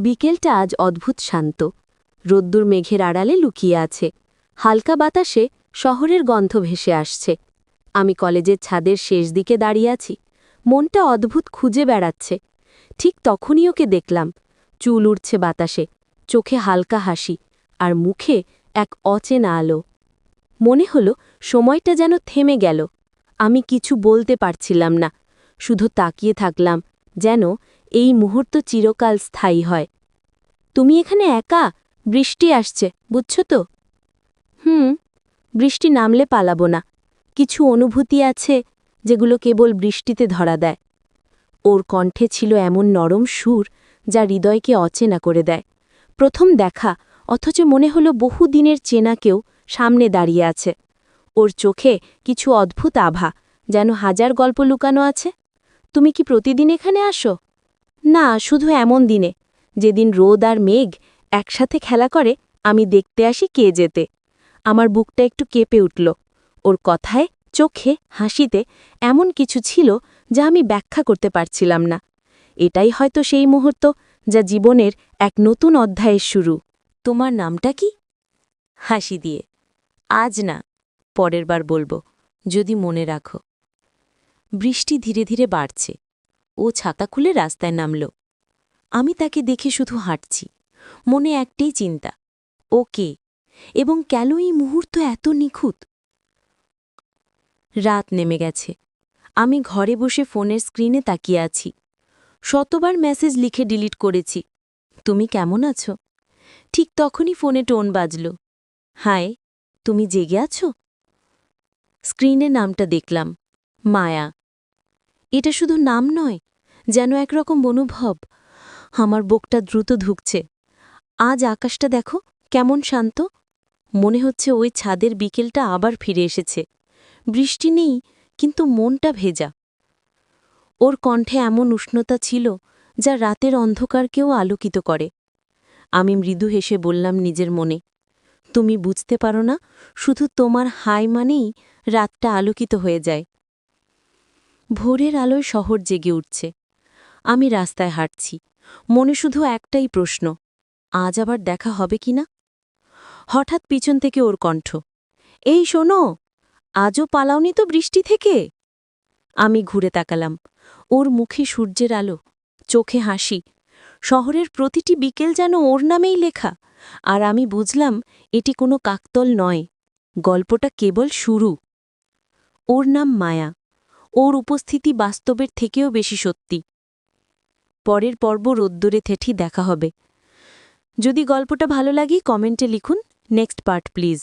বিকেলটা আজ অদ্ভুত শান্ত। রোদ্দুর মেঘের আড়ালে লুকিয়ে আছে। হালকা বাতাসে শহরের গন্ধ ভেসে আসছে। আমি কলেজের ছাদের শেষ দিকে দাঁড়িয়ে আছি। মনটা অদ্ভুত খুঁজে বেড়াচ্ছে। ঠিক তখনই ওকে দেখলাম। চুল উড়ছে বাতাসে, চোখে হালকা হাসি আর মুখে এক অচেনা আলো। মনে হলো সময়টা যেন থেমে গেল। আমি কিছু বলতে পারছিলাম না। শুধু তাকিয়ে থাকলাম যেন এই মুহূর্ত চিরকাল স্থায়ী হয়। তুমি এখানে একা? বৃষ্টি আসছে, বুঝছ তো? হুম, বৃষ্টি নামলে পালাবো না। কিছু অনুভূতি আছে যেগুলো কেবল বৃষ্টিতে ধরা দেয়। ওর কণ্ঠে ছিল এমন নরম সুর যা হৃদয়কে অচেনা করে দেয়। প্রথম দেখা, অথচ মনে হলো বহু দিনের চেনা কেউ সামনে দাঁড়িয়ে আছে। ওর চোখে কিছু অদ্ভুত আভা, যেন হাজার গল্প লুকানো আছে। তুমি কি প্রতিদিন এখানে আসো? না, শুধু এমন দিনে। যেদিন রোদ আর মেঘ একসাথে খেলা করে, আমি দেখতে আসি কে যেতে। আমার বুকটা একটু কেঁপে উঠল। ওর কথায়, চোখে, হাসিতে এমন কিছু ছিল যা আমি ব্যাখ্যা করতে পারছিলাম না। এটাই হয়তো সেই মুহূর্ত যা জীবনের এক নতুন অধ্যায়ের শুরু। তোমার নামটা কি? হাসি দিয়ে। আজ না, পরের বার বলব, যদি মনে রাখো। বৃষ্টি ধীরে ধীরে বাড়ছে। ও ছাতা খুলে রাস্তায় নামল। আমি তাকে দেখে শুধু হাঁটছি। মনে একটাই চিন্তা, ও কে? এবং কেন এই মুহূর্ত এত নিখুঁত? রাত নেমে গেছে। আমি ঘরে বসে ফোনের স্ক্রিনে তাকিয়ে আছি। শতবার মেসেজ লিখে ডিলিট করেছি। তুমি কেমন আছো? ঠিক তখনই ফোনে টোন বাজল। হায়, তুমি জেগে আছো? স্ক্রিনে নামটা দেখলাম। মায়া। এটা শুধু নাম নয় যেন একরকম অনুভব আমার বুকটা দ্রুত ধুকছে। আজ আকাশটা দেখো, কেমন শান্ত। মনে হচ্ছে ওই ছাদের বিকেলটা আবার ফিরে এসেছে। বৃষ্টি নেই, কিন্তু মনটা ভেজা। ওর কণ্ঠে এমন উষ্ণতা ছিল, যা রাতের অন্ধকারকেও আলোকিত করে। আমি মৃদু হেসে বললাম নিজের মনে, তুমি বুঝতে পারো না, শুধু তোমার হাই মানেই রাতটা আলোকিত হয়ে যায়। ভোরের আলোয় শহর জেগে উঠছে। আমি রাস্তায় হাঁটছি। মনে শুধু একটাই প্রশ্ন, আজ আবার দেখা হবে কিনা হঠাৎ পিছন থেকে ওর কণ্ঠ, এই শোনো, আজও পালাওনি তো বৃষ্টি থেকে? আমি ঘুরে তাকালাম, ওর মুখে সূর্যের আলো, চোখে হাসি, শহরের প্রতিটি বিকেল যেন ওর নামেই লেখা, আর আমি বুঝলাম এটি কোনো কাকতল নয়, গল্পটা কেবল শুরু। ওর নাম মায়া, ওর উপস্থিতি বাস্তবের থেকেও বেশি সত্যি। পরের পর্ব রোদ্দুরে থেঠি দেখা হবে। যদি গল্পটা ভালো লাগে, কমেন্টে লিখুন। Next part, please.